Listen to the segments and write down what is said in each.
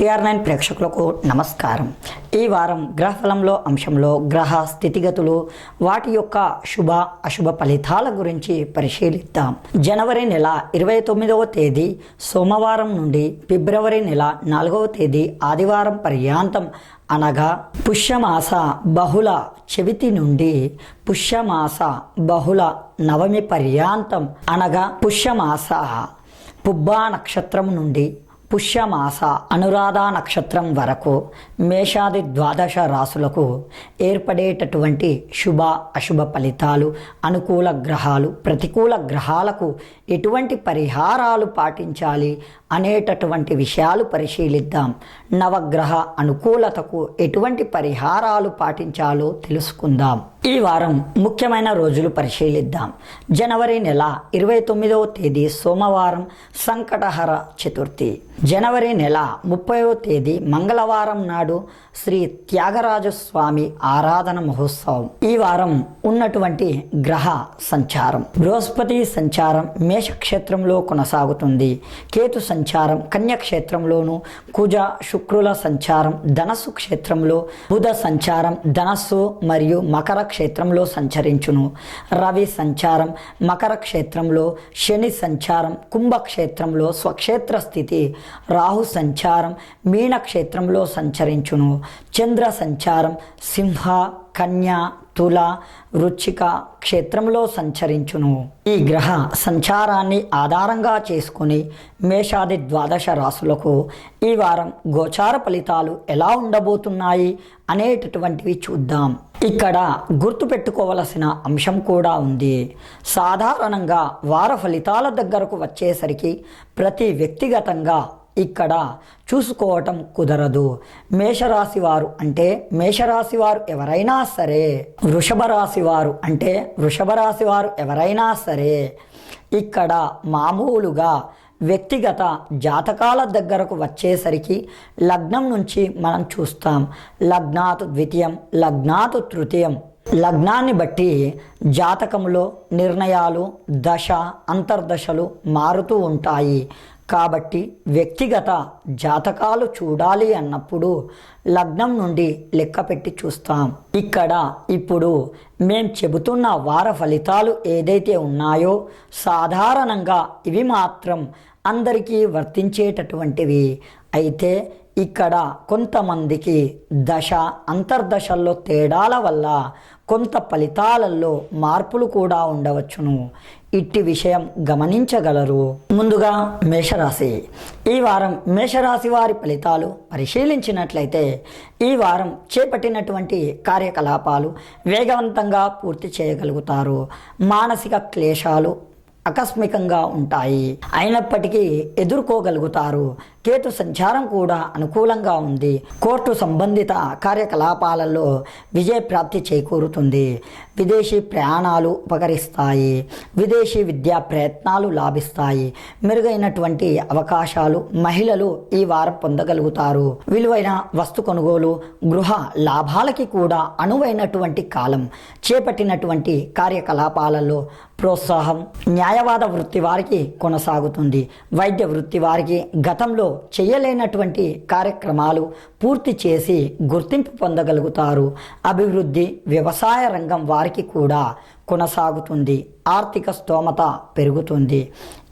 TR nine ప్రేక్షకులకు నమస్కారం. ఈ వారం గ్రహఫలంలో అంశంలో గ్రహ స్థితిగతులు వాటి యొక్క శుభ అశుభ ఫలితాల గురించి పరిశీలిద్దాం. జనవరి నెల ఇరవై తొమ్మిదవ తేదీ సోమవారం నుండి ఫిబ్రవరి నెల నాలుగవ తేదీ ఆదివారం పర్యాంతం అనగా పుష్యమాస బహుళ చెవితి నుండి పుష్యమాస బహుళ నవమి పర్యాంతం అనగా పుష్యమాస పుబ్బా నక్షత్రం నుండి పుష్యమాస అనురాధ నక్షత్రం వరకు మేషాది ద్వాదశ రాసులకు ఏర్పడేటటువంటి శుభ అశుభ ఫలితాలు అనుకూల గ్రహాలు ప్రతికూల గ్రహాలకు ఎటువంటి పరిహారాలు పాటించాలి అనేటటువంటి విషయాలు పరిశీలిద్దాం. నవగ్రహ అనుకూలతకు ఎటువంటి పరిహారాలు పాటించాలో తెలుసుకుందాం. ఈ వారం ముఖ్యమైన రోజులు పరిశీలిద్దాం. జనవరి నెల ఇరవై తొమ్మిదవ తేదీ సోమవారం సంకటహర చతుర్థి. జనవరి నెల ముప్పైవ తేదీ మంగళవారం నాడు శ్రీ త్యాగరాజస్వామి ఆరాధన మహోత్సవం. ఈ వారం ఉన్నటువంటి గ్రహ సంచారం. బృహస్పతి సంచారం మేషక్షేత్రంలో కొనసాగుతుంది. కేతు సంచారం సంచారం కన్యక్షేత్రంలోను కుజ శుక్రుల సంచారం ధనస్సు క్షేత్రంలో బుధ సంచారం ధనస్సు మరియు మకర క్షేత్రంలో సంచరించును. రవి సంచారం మకర క్షేత్రంలో శని సంచారం కుంభక్షేత్రంలో స్వక్షేత్ర స్థితి రాహు సంచారం మీన క్షేత్రంలో సంచరించును. చంద్ర సంచారం సింహ కన్య తుల వృచ్చిక క్షేత్రంలో సంచరించును. ఈ గ్రహ సంచారాన్ని ఆధారంగా చేసుకుని మేషాది ద్వాదశ రాసులకు ఈ వారం గోచార ఫలితాలు ఎలా ఉండబోతున్నాయి అనేటటువంటివి చూద్దాం. ఇక్కడ గుర్తుపెట్టుకోవలసిన అంశం కూడా ఉంది. సాధారణంగా వార ఫలితాల దగ్గరకు వచ్చేసరికి ప్రతి వ్యక్తిగతంగా ఇక్కడ చూసుకోవటం కుదరదు. మేషరాశి వారు అంటే మేషరాశి వారు ఎవరైనా సరే వృషభ రాశి వారు అంటే వృషభ రాశి వారు ఎవరైనా సరే ఇక్కడ మామూలుగా వ్యక్తిగత జాతకాల దగ్గరకు వచ్చేసరికి లగ్నం నుంచి మనం చూస్తాం. లగ్నాతు ద్వితీయం లగ్నాతు తృతీయం. లగ్నాన్ని బట్టి జాతకంలో నిర్ణయాలు దశ అంతర్దశలు మారుతూ ఉంటాయి. కాబట్టి వ్యక్తిగత జాతకాలు చూడాలి అన్నప్పుడు లగ్నం నుండి లెక్క పెట్టి చూస్తాం. ఇక్కడ ఇప్పుడు మేం చెబుతున్న వార ఫలితాలు ఏదైతే ఉన్నాయో సాధారణంగా ఇవి మాత్రం అందరికీ వర్తించేటటువంటివి. అయితే ఇక్కడ కొంతమందికి దశ అంతర్దశల్లో తేడాల వల్ల కొంత ఫలితాలలో మార్పులు కూడా ఉండవచ్చును. ఇట్టి విషయం గమనించగలరు. ముందుగా మేషరాశి. ఈ వారం మేషరాశి వారి ఫలితాలు పరిశీలించినట్లయితే ఈ వారం చేపట్టినటువంటి కార్యకలాపాలు వేగవంతంగా పూర్తి చేయగలుగుతారు. మానసిక క్లేశాలు ఆకస్మికంగా ఉంటాయి. అయినప్పటికీ ఎదుర్కోగలుగుతారు. కేతు సంచారం కూడా అనుకూలంగా ఉంది. కోర్టు సంబంధిత కార్యకలాపాలలో విజయప్రాప్తి చేకూరుతుంది. విదేశీ ప్రయాణాలు ఉపకరిస్తాయి. విదేశీ విద్యా ప్రయత్నాలు లాభిస్తాయి. మెరుగైనటువంటి అవకాశాలు మహిళలు ఈ వారం పొందగలుగుతారు. విలువైన వస్తు కొనుగోలు గృహ లాభాలకి కూడా అనువైనటువంటి కాలం చేపట్టినటువంటి కార్యకలాపాలలో ప్రోత్సాహం న్యాయవాద వృత్తి వారికి కొనసాగుతుంది. వైద్య వృత్తి వారికి గతంలో చేయలేనటువంటి కార్యక్రమాలు పూర్తి చేసి గుర్తింపు పొందగలుగుతారు. అభివృద్ధి వ్యవసాయ రంగం వారికి కూడా కొనసాగుతుంది. ఆర్థిక స్తోమత పెరుగుతుంది.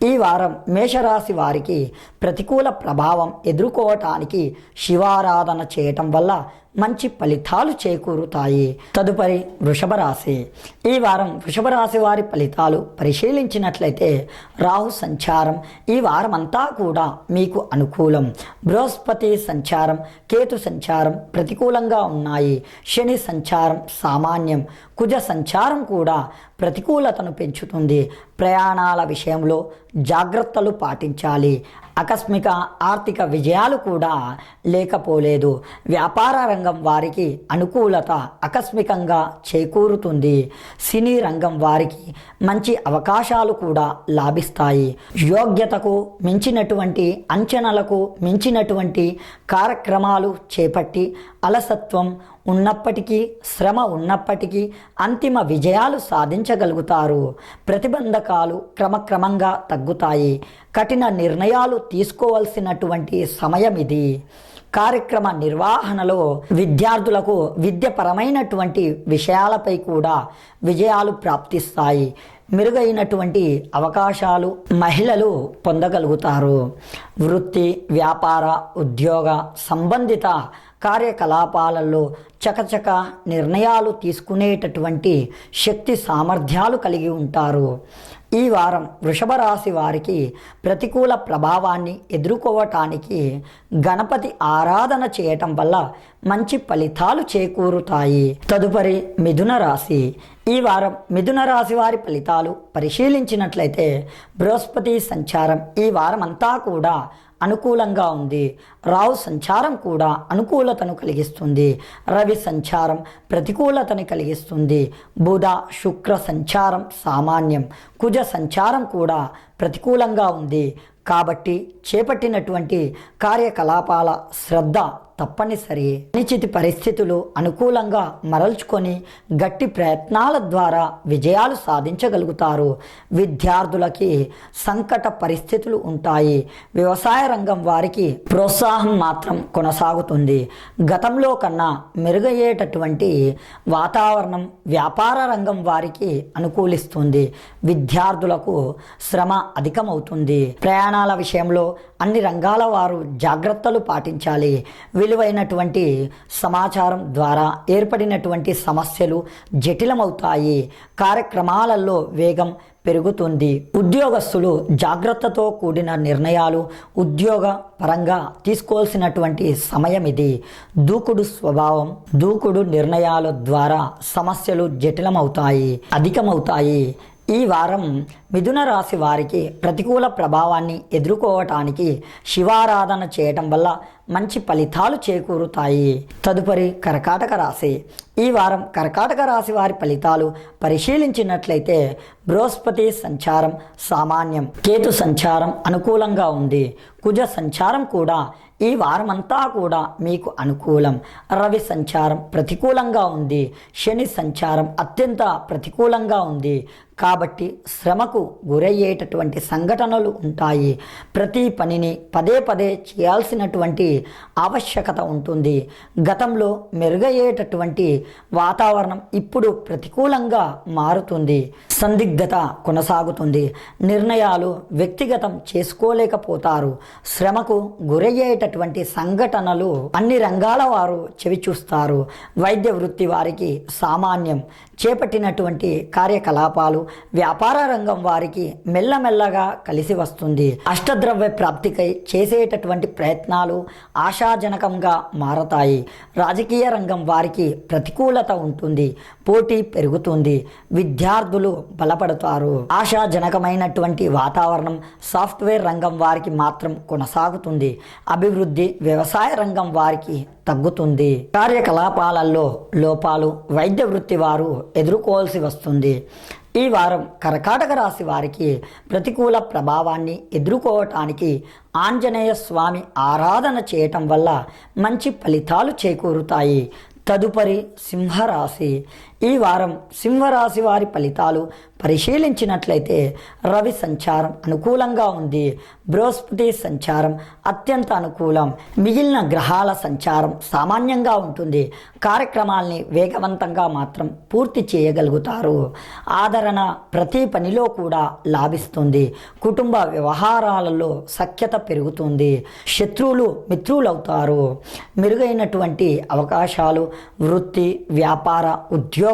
ఈ వారం మేషరాశి వారికి ప్రతికూల ప్రభావం ఎదుర్కోవటానికి శివారాధన చేయటం వల్ల మంచి ఫలితాలు చేకూరుతాయి. తదుపరి వృషభ రాశి ఈ వారం వృషభ రాశి వారి ఫలితాలు పరిశీలించినట్లయితే రాహు సంచారం ఈ వారం అంతా కూడా మీకు అనుకూలం. బృహస్పతి సంచారం కేతు సంచారం ప్రతికూలంగా ఉన్నాయి. శని సంచారం సామాన్యం. కుజ సంచారం కూడా ప్రతికూలతను పెంచుతుంది. ప్రయాణాల విషయంలో జాగ్రత్తలు పాటించాలి. ఆకస్మిక ఆర్థిక విజయాలు కూడా లేకపోలేదు. వ్యాపార రంగం వారికి అనుకూలత ఆకస్మికంగా చేకూరుతుంది. సినీ రంగం వారికి మంచి అవకాశాలు కూడా లాభిస్తాయి. యోగ్యతకు మించినటువంటి అంచనలకు మించినటువంటి కార్యక్రమాలు చేపట్టి అలసత్వం ఉన్నప్పటికీ శ్రమ ఉన్నప్పటికీ అంతిమ విజయాలు సాధించగలుగుతారు. ప్రతిబంధకాలు క్రమక్రమంగా తగ్గుతాయి. కఠిన నిర్ణయాలు తీసుకోవాల్సినటువంటి సమయం ఇది కార్యక్రమ నిర్వహణలో విద్యార్థులకు విద్యపరమైనటువంటి విషయాలపై కూడా విజయాలు ప్రాప్తిస్తాయి. మెరుగైనటువంటి అవకాశాలు మహిళలు పొందగలుగుతారు. వృత్తి వ్యాపార ఉద్యోగ సంబంధిత కార్యకలాపాలలో చకచక నిర్ణయాలు తీసుకునేటటువంటి శక్తి సామర్థ్యాలు కలిగి ఉంటారు. ఈ వారం వృషభ రాశి వారికి ప్రతికూల ప్రభావాన్ని ఎదుర్కోవటానికి గణపతి ఆరాధన చేయటం వల్ల మంచి ఫలితాలు చేకూరుతాయి. తదుపరి మిథున రాశి. ఈ వారం మిథున రాశి వారి ఫలితాలు పరిశీలించినట్లయితే బృహస్పతి సంచారం ఈ వారం అంతా కూడా అనుకూలంగా ఉంది. రావు సంచారం కూడా అనుకూలతను కలిగిస్తుంది. రవి సంచారం ప్రతికూలతని కలిగిస్తుంది. బుధ శుక్ర సంచారం సామాన్యం. కుజ సంచారం కూడా ప్రతికూలంగా ఉంది. కాబట్టి చేపట్టినటువంటి కార్యకలాపాల శ్రద్ధ తప్పనిసరి. అనిచితి పరిస్థితులు అనుకూలంగా మరల్చుకొని గట్టి ప్రయత్నాల ద్వారా విజయాలు సాధించగలుగుతారు. విద్యార్థులకి సంకట పరిస్థితులు ఉంటాయి. వ్యవసాయ రంగం వారికి ప్రోత్సాహం మాత్రం కొనసాగుతుంది. గతంలో కన్నా మెరుగయ్యేటటువంటి వాతావరణం వ్యాపార రంగం వారికి అనుకూలిస్తుంది. విద్యార్థులకు శ్రమ అధికమవుతుంది. ప్రయాణాల విషయంలో అన్ని రంగాల వారు జాగ్రత్తలు పాటించాలి. విలువైనటువంటి సమాచారం ద్వారా ఏర్పడినటువంటి సమస్యలు జటిలమవుతాయి. కార్యక్రమాలలో వేగం పెరుగుతుంది. ఉద్యోగస్తులు జాగ్రత్తతో కూడిన నిర్ణయాలు ఉద్యోగ పరంగా తీసుకోవాల్సినటువంటి సమయం ఇది. దూకుడు స్వభావం దూకుడు నిర్ణయాల ద్వారా సమస్యలు జటిలమవుతాయి అధికమవుతాయి. ఈ వారం మిథున రాశి వారికి ప్రతికూల ప్రభావాన్ని ఎదుర్కోవటానికి శివారాధన చేయటం వల్ల మంచి ఫలితాలు చేకూరుతాయి. తదుపరి కర్కాటక రాశి. ఈ వారం కర్కాటక రాశి వారి ఫలితాలు పరిశీలించినట్లయితే బృహస్పతి సంచారం సామాన్యం కేతు సంచారం అనుకూలంగా ఉంది. కుజ సంచారం కూడా ఈ వారమంతా కూడా మీకు అనుకూలం. రవి సంచారం ప్రతికూలంగా ఉంది. శని సంచారం అత్యంత ప్రతికూలంగా ఉంది. కాబట్టి శ్రమకు గురయ్యేటటువంటి సంఘటనలు ఉంటాయి. ప్రతి పనిని పదే పదే చేయాల్సినటువంటి ఆవశ్యకత ఉంటుంది. గతంలో మెరుగయ్యేటటువంటి వాతావరణం ఇప్పుడు ప్రతికూలంగా మారుతుంది. సందిగ్ధత కొనసాగుతుంది. నిర్ణయాలు వ్యక్తిగతం చేసుకోలేకపోతారు. శ్రమకు గురయ్యేటటువంటి సంఘటనలు అన్ని రంగాల వారు చెవిచూస్తారు. వైద్య వృత్తి వారికి సామాన్యం. చేపట్టినటువంటి కార్యకలాపాలు వ్యాపార రంగం వారికి మెల్లమెల్లగా కలిసి వస్తుంది. అష్టద్రవ్య ప్రాప్తికై చేసేటటువంటి ప్రయత్నాలు ఆశాజనకంగా మారతాయి. రాజకీయ రంగం వారికి ప్రతికూలత ఉంటుంది. పోటీ పెరుగుతుంది. విద్యార్థులు బలపడతారు. ఆశాజనకమైనటువంటి వాతావరణం సాఫ్ట్వేర్ రంగం వారికి మాత్రం కొనసాగుతుంది. అభివృద్ధి వ్యవసాయ రంగం వారికి తగ్గుతుంది. కార్యకలాపాలలో లోపాలు వైద్య వృత్తి వారు ఎదుర్కోవాల్సి వస్తుంది. ఈ వారం కర్కాటక రాశి వారికి ప్రతికూల ప్రభావాన్ని ఎదుర్కోవటానికి ఆంజనేయ స్వామి ఆరాధన చేయటం వల్ల మంచి ఫలితాలు చేకూరుతాయి. తదుపరి సింహరాశి. ఈ వారం సింహరాశి వారి ఫలితాలు పరిశీలించినట్లయితే రవి సంచారం అనుకూలంగా ఉంది. బృహస్పతి సంచారం అత్యంత అనుకూలం. మిగిలిన గ్రహాల సంచారం సామాన్యంగా ఉంటుంది. కార్యక్రమాల్ని వేగవంతంగా మాత్రం పూర్తి చేయగలుగుతారు. ఆదరణ ప్రతి పనిలో కూడా లాభిస్తుంది. కుటుంబ వ్యవహారాలలో సఖ్యత పెరుగుతుంది. శత్రువులు మిత్రులవుతారు. మెరుగైనటువంటి అవకాశాలు వృత్తి వ్యాపార ఉద్యోగ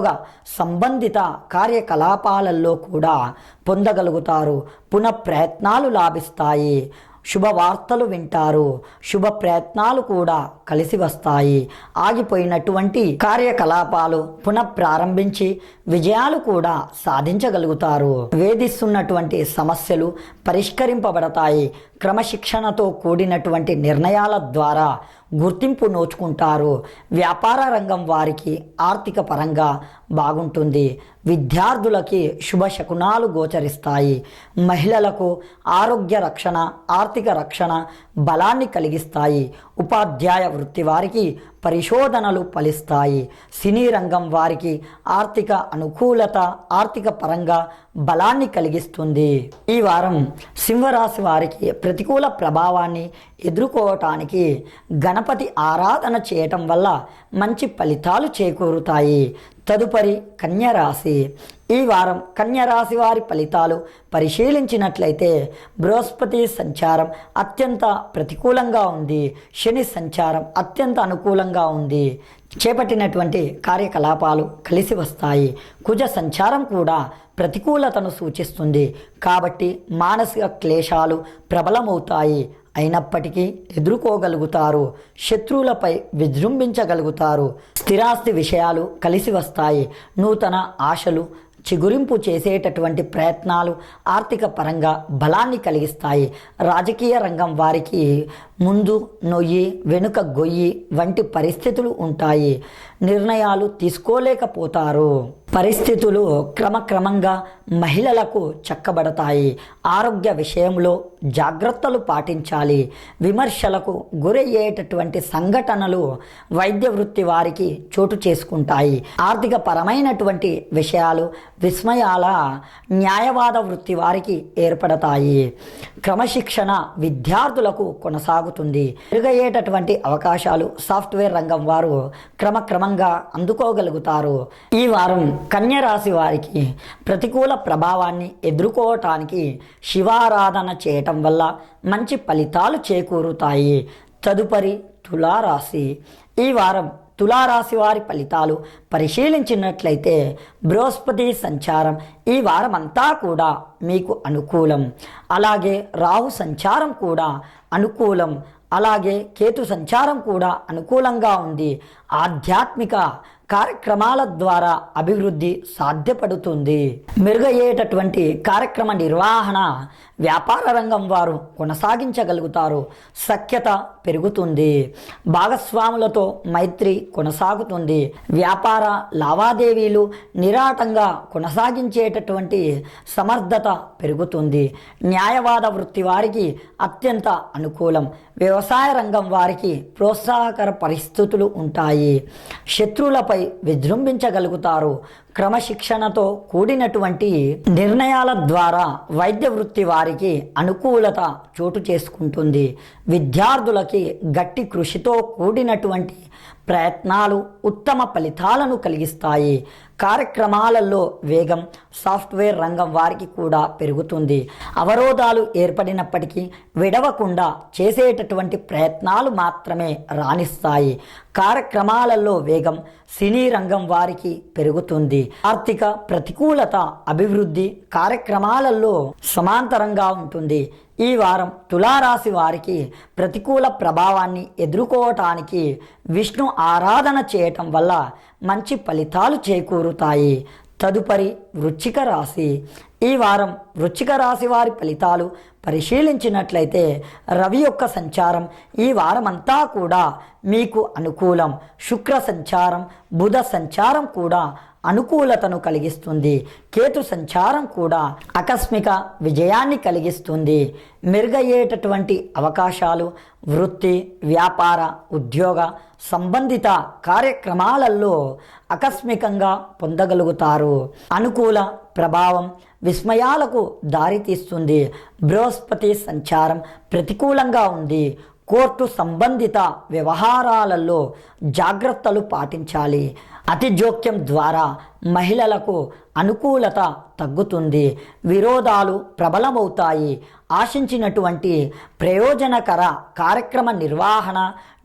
సంబంధిత కార్యకలాపాలలో కూడా పొందగలుగుతారు. పునః ప్రయత్నాలు లాభిస్తాయి. శుభవార్తలు వింటారు. శుభ ప్రయత్నాలు కూడా కలిసి వస్తాయి. ఆగిపోయినటువంటి కార్యకలాపాలు పునః ప్రారంభించి విజయాలు కూడా సాధించగలుగుతారు. వేధిస్తున్నటువంటి సమస్యలు పరిష్కరింపబడతాయి. క్రమశిక్షణతో కూడినటువంటి నిర్ణయాల ద్వారా గుర్తింపు నోచుకుంటారు. వ్యాపార రంగం వారికి ఆర్థిక పరంగా బాగుంటుంది. విద్యార్థులకి శుభశకునాలు గోచరిస్తాయి. మహిళలకు ఆరోగ్య రక్షణ ఆర్థిక రక్షణ బలాన్ని కలిగిస్తాయి. ఉపాధ్యాయ వృత్తి వారికి పరిశోధనలు ఫలిస్తాయి. సినీ రంగం వారికి ఆర్థిక అనుకూలత ఆర్థిక పరంగా బలాన్ని కలిగిస్తుంది. ఈ వారం సింహరాశి వారికి ప్రతికూల ప్రభావాన్ని ఎదుర్కోవటానికి గణపతి ఆరాధన చేయటం వల్ల మంచి ఫలితాలు చేకూరుతాయి. తదుపరి కన్యరాశి. ఈ వారం కన్యరాశి వారి ఫలితాలు పరిశీలించినట్లయితే బృహస్పతి సంచారం అత్యంత ప్రతికూలంగా ఉంది. శని సంచారం అత్యంత అనుకూలంగా ఉంది. చేపట్టినటువంటి కార్యకలాపాలు కలిసి వస్తాయి. కుజ సంచారం కూడా ప్రతికూలతను సూచిస్తుంది. కాబట్టి మానసిక క్లేశాలు ప్రబలమవుతాయి. అయినప్పటికీ ఎదుర్కోగలుగుతారు. శత్రువులపై విజృంభించగలుగుతారు. స్థిరాస్తి విషయాలు కలిసి వస్తాయి. నూతన ఆశలు చిగురింపు చేసేటటువంటి ప్రయత్నాలు ఆర్థిక పరంగా బలాన్ని కలిగిస్తాయి. రాజకీయ రంగం వారికి ముందు నొయ్యి వెనుక గొయ్యి వంటి పరిస్థితులు ఉంటాయి. నిర్ణయాలు తీసుకోలేకపోతారు. పరిస్థితులు క్రమక్రమంగా మహిళలకు చక్కబడతాయి. ఆరోగ్య విషయంలో జాగ్రత్తలు పాటించాలి. విమర్శలకు గురయ్యేటటువంటి సంఘటనలు వైద్య వృత్తి వారికి చోటు చేసుకుంటాయి. ఆర్థిక పరమైనటువంటి విషయాలు విస్మయాల న్యాయవాద వృత్తి వారికి ఏర్పడతాయి. క్రమశిక్షణ విద్యార్థులకు కొనసాగుతుంది. మెరుగయ్యేటటువంటి అవకాశాలు సాఫ్ట్వేర్ రంగం వారు క్రమక్రమంగా అందుకోగలుగుతారు. ఈ వారం కన్య రాశి వారికి ప్రతికూల ప్రభావాన్ని ఎదుర్కోవటానికి శివారాధన చేయటం వల్ల మంచి ఫలితాలు చేకూరుతాయి. తదుపరి తులారాశి. ఈ వారం తులారాశి వారి ఫలితాలు పరిశీలించినట్లయితే బృహస్పతి సంచారం ఈ వారం అంతా కూడా మీకు అనుకూలం. అలాగే రాహు సంచారం కూడా అనుకూలం. అలాగే కేతు సంచారం కూడా అనుకూలంగా ఉంది. ఆధ్యాత్మిక కార్యక్రమాల ద్వారా అభివృద్ధి సాధ్యపడుతుంది. మెరుగయ్యేటటువంటి కార్యక్రమ నిర్వహణ వ్యాపార రంగం వారు కొనసాగించగలుగుతారు. సఖ్యత పెరుగుతుంది. భాగస్వాములతో మైత్రి కొనసాగుతుంది. వ్యాపార లావాదేవీలు నిరాటంగా కొనసాగించేటటువంటి సమర్థత పెరుగుతుంది. న్యాయవాద వృత్తి వారికి అత్యంత అనుకూలం. వ్యవసాయ రంగం వారికి ప్రోత్సాహకర పరిస్థితులు ఉంటాయి. శత్రువులపై విజృంభించగలుగుతారు. క్రమశిక్షణతో కూడినటువంటి నిర్ణయాల ద్వారా వైద్య వృత్తి వారికి అనుకూలత చోటు చేసుకుంటుంది. విద్యార్థులకి గట్టి కృషితో కూడినటువంటి ప్రయత్నాలు ఉత్తమ ఫలితాలను కలిగిస్తాయి. కార్యక్రమాలలో వేగం సాఫ్ట్వేర్ రంగం వారికి కూడా పెరుగుతుంది. అవరోధాలు ఏర్పడినప్పటికీ విడవకుండా చేసేటటువంటి ప్రయత్నాలు మాత్రమే రాణిస్తాయి. కార్యక్రమాలలో వేగం సినీ రంగం వారికి పెరుగుతుంది. ఆర్థిక ప్రతికూలత అభివృద్ధి కార్యక్రమాలలో సమాంతరంగా ఉంటుంది. ఈ వారం తులారాశి వారికి ప్రతికూల ప్రభావాన్ని ఎదుర్కోవటానికి విష్ణు ఆరాధన చేయటం వల్ల మంచి ఫలితాలు చేకూరుతాయి. తదుపరి వృచ్చిక రాశి. ఈ వారం వృచ్చిక రాశి వారి ఫలితాలు పరిశీలించినట్లయితే రవి యొక్క సంచారం ఈ వారమంతా కూడా మీకు అనుకూలం. శుక్ర సంచారం బుధ సంచారం కూడా అనుకూలతను కలిగిస్తుంది. కేతు సంచారం కూడా ఆకస్మిక విజయాన్ని కలిగిస్తుంది. మెరుగయ్యేటటువంటి అవకాశాలు వృత్తి వ్యాపార ఉద్యోగ సంబంధిత కార్యక్రమాలలో ఆకస్మికంగా పొందగలుగుతారు. అనుకూల ప్రభావం విస్మయాలకు దారితీస్తుంది. బృహస్పతి సంచారం ప్రతికూలంగా ఉంది. కోర్టు సంబంధిత వ్యవహారాలలో జాగ్రత్తలు పాటించాలి. అతి జోక్యం ద్వారా మహిళలకు అనుకూలత తగ్గుతుంది. విరోధాలు ప్రబలమవుతాయి. ఆశించినటువంటి ప్రయోజనకర కార్యక్రమ నిర్వహణ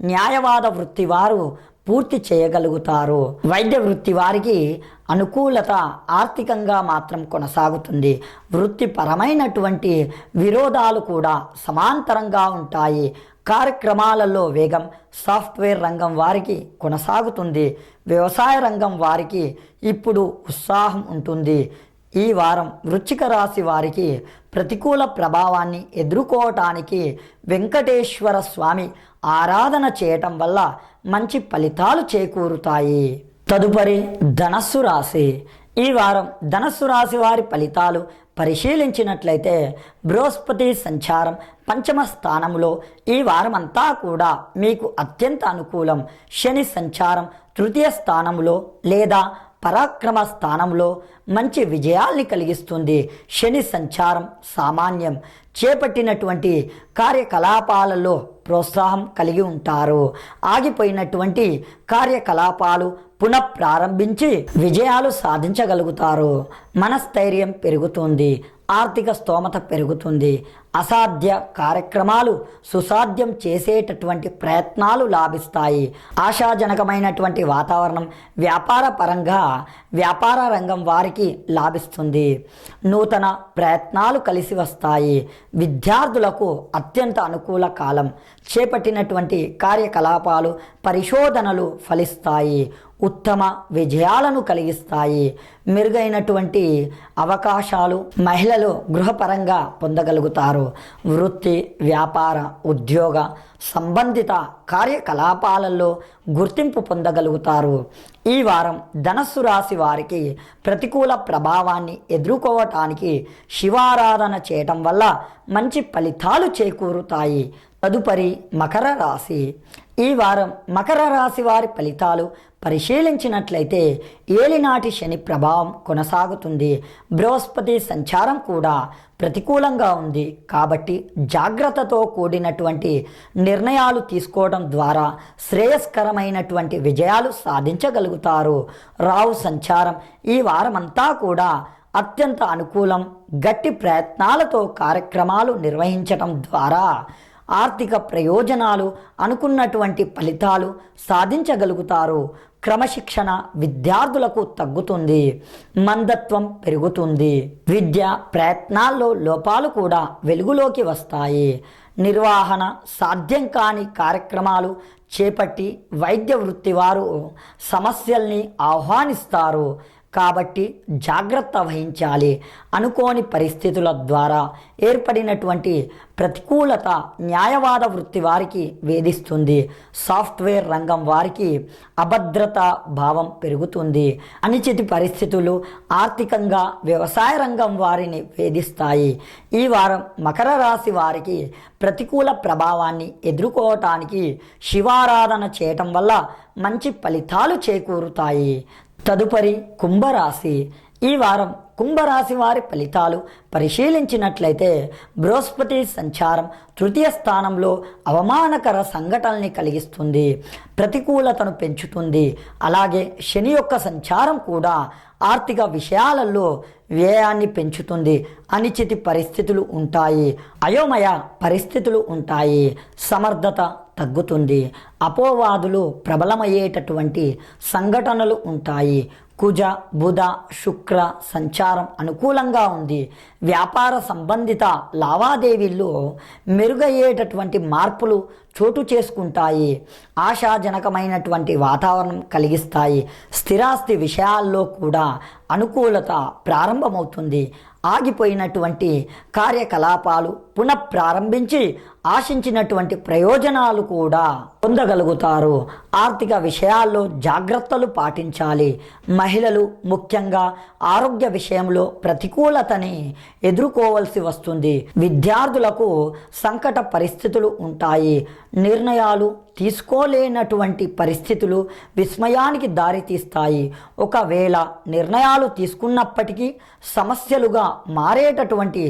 న్యాయవాద వృత్తి వారు పూర్తి చేయగలుగుతారు. వైద్య వృత్తి వారికి అనుకూలత ఆర్థికంగా మాత్రం కొనసాగుతుంది. వృత్తిపరమైనటువంటి విరోధాలు కూడా సమాంతరంగా ఉంటాయి. కార్యక్రమాలలో వేగం సాఫ్ట్వేర్ రంగం వారికి కొనసాగుతుంది. వ్యవసాయ రంగం వారికి ఇప్పుడు ఉత్సాహం ఉంటుంది. ఈ వారం వృచ్చిక రాశి వారికి ప్రతికూల ప్రభావాన్ని ఎదుర్కోవటానికి వెంకటేశ్వర స్వామి ఆరాధన చేయటం వల్ల మంచి ఫలితాలు చేకూరుతాయి. తదుపరి ధనస్సు రాశి. ఈ వారం ధనస్సు రాశి వారి ఫలితాలు పరిశీలించినట్లయితే బృహస్పతి సంచారం పంచమ స్థానంలో ఈ వారమంతా కూడా మీకు అత్యంత అనుకూలం. శని సంచారం తృతీయ స్థానంలో లేదా పరాక్రమ స్థానంలో మంచి విజయాల్ని కలిగిస్తుంది. శని సంచారం సామాన్యం. చేపట్టినటువంటి కార్యకలాపాలలో ప్రోత్సాహం కలిగి ఉంటారు. ఆగిపోయినటువంటి కార్యకలాపాలు పునఃప్రారంభించి విజయాలు సాధించగలుగుతారు. మనస్థైర్యం పెరుగుతుంది. ఆర్థిక స్తోమత పెరుగుతుంది. అసాధ్య కార్యక్రమాలు సుసాధ్యం చేసేటటువంటి ప్రయత్నాలు లాభిస్తాయి. ఆశాజనకమైనటువంటి వాతావరణం వ్యాపార పరంగా వ్యాపార రంగం వారికి లాభిస్తుంది. నూతన ప్రయత్నాలు కలిసి వస్తాయి. విద్యార్థులకు అత్యంత అనుకూల కాలం. చేపట్టినటువంటి కార్యకలాపాలు పరిశోధనలు ఫలిస్తాయి. ఉత్తమ విజయాలను కలిగిస్తాయి. మెరుగైనటువంటి అవకాశాలు మహిళలు గృహపరంగా పొందగలుగుతారు. వృత్తి వ్యాపార ఉద్యోగ సంబంధిత కార్యకలాపాలలో గుర్తింపు పొందగలుగుతారు. ఈ వారం ధనస్సు రాశి వారికి ప్రతికూల ప్రభావాన్ని ఎదుర్కోవటానికి శివారాధన చేయటం వల్ల మంచి ఫలితాలు చేకూరుతాయి. తదుపరి మకర రాశి. ఈ వారం మకర రాశి వారి ఫలితాలు పరిశీలించినట్లయితే ఏలినాటి శని ప్రభావం కొనసాగుతుంది. బృహస్పతి సంచారం కూడా ప్రతికూలంగా ఉంది. కాబట్టి జాగ్రత్తతో కూడినటువంటి నిర్ణయాలు తీసుకోవడం ద్వారా శ్రేయస్కరమైనటువంటి విజయాలు సాధించగలుగుతారు. రావు సంచారం ఈ వారమంతా కూడా అత్యంత అనుకూలం గట్టి ప్రయత్నాలతో కార్యక్రమాలు నిర్వహించటం ద్వారా ఆర్థిక ప్రయోజనాలు అనుకున్నటువంటి ఫలితాలు సాధించగలుగుతారు. క్రమశిక్షణ విద్యార్థులకు తగ్గుతుంది. మందత్వం పెరుగుతుంది. విద్య ప్రయత్నాల్లో లోపాలు కూడా వెలుగులోకి వస్తాయి. నిర్వహణ సాధ్యం కాని కార్యక్రమాలు చేపట్టి వైద్య వృత్తి వారు సమస్యల్ని ఆహ్వానిస్తారు. కాబట్టి జాగ్రత్త వహించాలి. అనుకోని పరిస్థితుల ద్వారా ఏర్పడినటువంటి ప్రతికూలత న్యాయవాద వృత్తి వారికి వేధిస్తుంది. సాఫ్ట్వేర్ రంగం వారికి అభద్రత భావం పెరుగుతుంది. అనిచితి పరిస్థితులు ఆర్థికంగా వ్యవసాయ రంగం వారిని వేధిస్తాయి. ఈ వారం మకర రాశి వారికి ప్రతికూల ప్రభావాన్ని ఎదుర్కోవటానికి శివారాధన చేయటం వల్ల మంచి ఫలితాలు చేకూరుతాయి. తదుపరి కుంభరాశి. ఈ వారం కుంభరాశి వారి ఫలితాలు పరిశీలించినట్లయితే బృహస్పతి సంచారం తృతీయ స్థానంలో అవమానకర సంఘటనల్ని కలిగిస్తుంది ప్రతికూలతను పెంచుతుంది. అలాగే శని యొక్క సంచారం కూడా ఆర్థిక విషయాలలో వ్యయాన్ని పెంచుతుంది అనిచితి పరిస్థితులు ఉంటాయి అయోమయ పరిస్థితులు ఉంటాయి సమర్థత తగ్గుతుంది. అపోవాదులు ప్రబలమయ్యేటటువంటి సంఘటనలు ఉంటాయి. కుజ బుధ శుక్ర సంచారం అనుకూలంగా ఉంది. వ్యాపార సంబంధిత లావాదేవీల్లో మెరుగయ్యేటటువంటి మార్పులు చోటు చేసుకుంటాయి. ఆశాజనకమైనటువంటి వాతావరణం కలిగిస్తాయి. స్థిరాస్తి విషయాల్లో కూడా అనుకూలత ప్రారంభమవుతుంది. ఆగిపోయినటువంటి కార్యకలాపాలు పునఃప్రారంభించి ఆశించినటువంటి ప్రయోజనాలు కూడా పొందగలుగుతారు. ఆర్థిక విషయాల్లో జాగ్రత్తలు పాటించాలి. మహిళలు ముఖ్యంగా ఆరోగ్య విషయంలో ప్రతికూలతని ఎదుర్కోవలసి వస్తుంది. విద్యార్థులకు సంకట పరిస్థితులు ఉంటాయి. నిర్ణయాలు తీసుకోలేనటువంటి పరిస్థితులు విస్మయానికి దారితీస్తాయి. ఒకవేళ నిర్ణయాలు తీసుకున్నప్పటికీ సమస్యలుగా మారేటటువంటి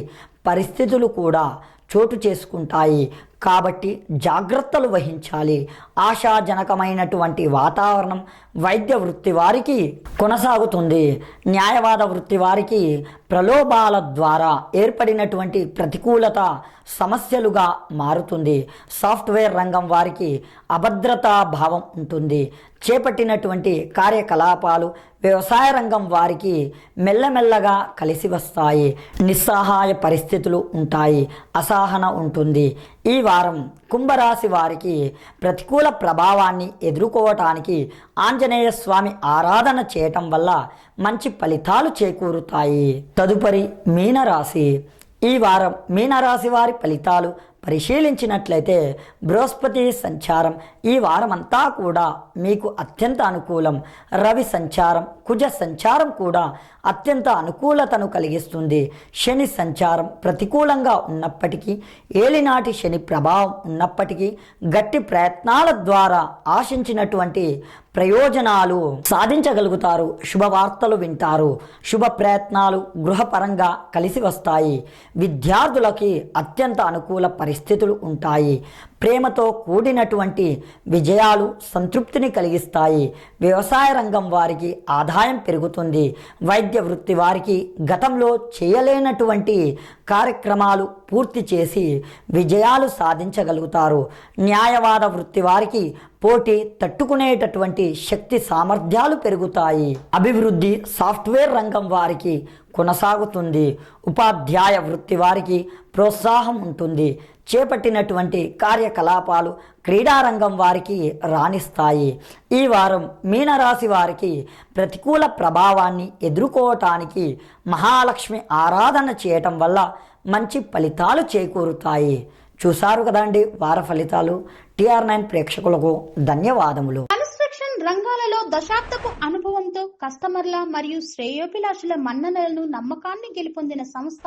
పరిస్థితులు కూడా చోటు చేసుకుంటాయి. కాబట్టి జాగ్రత్తలు వహించాలి. ఆశాజనకమైనటువంటి వాతావరణం వైద్య వృత్తి వారికి కొనసాగుతుంది. న్యాయవాద వృత్తి వారికి ప్రలోభాల ద్వారా ఏర్పడినటువంటి ప్రతికూలత సమస్యలుగా మారుతుంది. సాఫ్ట్వేర్ రంగం వారికి అభద్రతా భావం ఉంటుంది. చేపట్టినటువంటి కార్యకలాపాలు వ్యవసాయ రంగం వారికి మెల్లమెల్లగా కలిసి వస్తాయి. నిస్సహాయ పరిస్థితులు ఉంటాయి. అసహన ఉంటుంది. ఈ వారం కుంభరాశి వారికి ప్రతికూల ప్రభావాన్ని ఎదుర్కోవటానికి ఆంజనేయ స్వామి ఆరాధన చేయటం వల్ల మంచి ఫలితాలు చేకూరుతాయి. తదుపరి మీనరాశి. ఈ వారం మీనరాశి వారి ఫలితాలు పరిశీలించినట్లయితే బృహస్పతి సంచారం ఈ వారమంతా కూడా మీకు అత్యంత అనుకూలం. రవి సంచారం కుజ సంచారం కూడా అత్యంత అనుకూలతను కలిగిస్తుంది. శని సంచారం ప్రతికూలంగా ఉన్నప్పటికీ ఏలినాటి శని ప్రభావం ఉన్నప్పటికీ గట్టి ప్రయత్నాల ద్వారా ఆశించినటువంటి ప్రయోజనాలు సాధించగలుగుతారు. శుభవార్తలు వింటారు. శుభ ప్రయత్నాలు గృహపరంగా కలిసి వస్తాయి. విద్యార్థులకి అత్యంత అనుకూల పరిస్థితులు ఉంటాయి. ప్రేమతో కూడినటువంటి విజయాలు సంతృప్తిని కలిగిస్తాయి. వ్యవసాయ రంగం వారికి ఆదాయం పెరుగుతుంది. వైద్య వృత్తి వారికి గతంలో చేయలేనటువంటి కార్యక్రమాలు పూర్తి చేసి విజయాలు సాధించగలుగుతారు. న్యాయవాద వృత్తి వారికి పోటీ తట్టుకునేటటువంటి శక్తి సామర్థ్యాలు పెరుగుతాయి. అభివృద్ధి సాఫ్ట్వేర్ రంగం వారికి కొనసాగుతుంది. ఉపాధ్యాయ వృత్తి వారికి ప్రోత్సాహం ఉంటుంది. చేపట్టినటువంటి కార్యకలాపాలు క్రీడారంగం వారికి రాణిస్తాయి. ఈ వారం మీనరాశి వారికి ప్రతికూల ప్రభావాన్ని ఎదుర్కోవటానికి మహాలక్ష్మి ఆరాధన చేయటం వల్ల మంచి ఫలితాలు చేకూరుతాయి. చూశారు కదండి వార ఫలితాలు. టిఆర్ నైన్ ప్రేక్షకులకు ధన్యవాదములు. కన్స్ట్రక్షన్ రంగాలలో దశాబ్దపు అనుభవంతో కస్టమర్ల మరియు శ్రేయోభిలాషుల మన్ననలను నమ్మకాన్ని గెలుపొందిన సంస్థ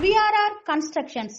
VRR constructions.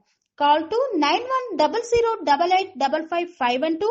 Call to 9100 8855 and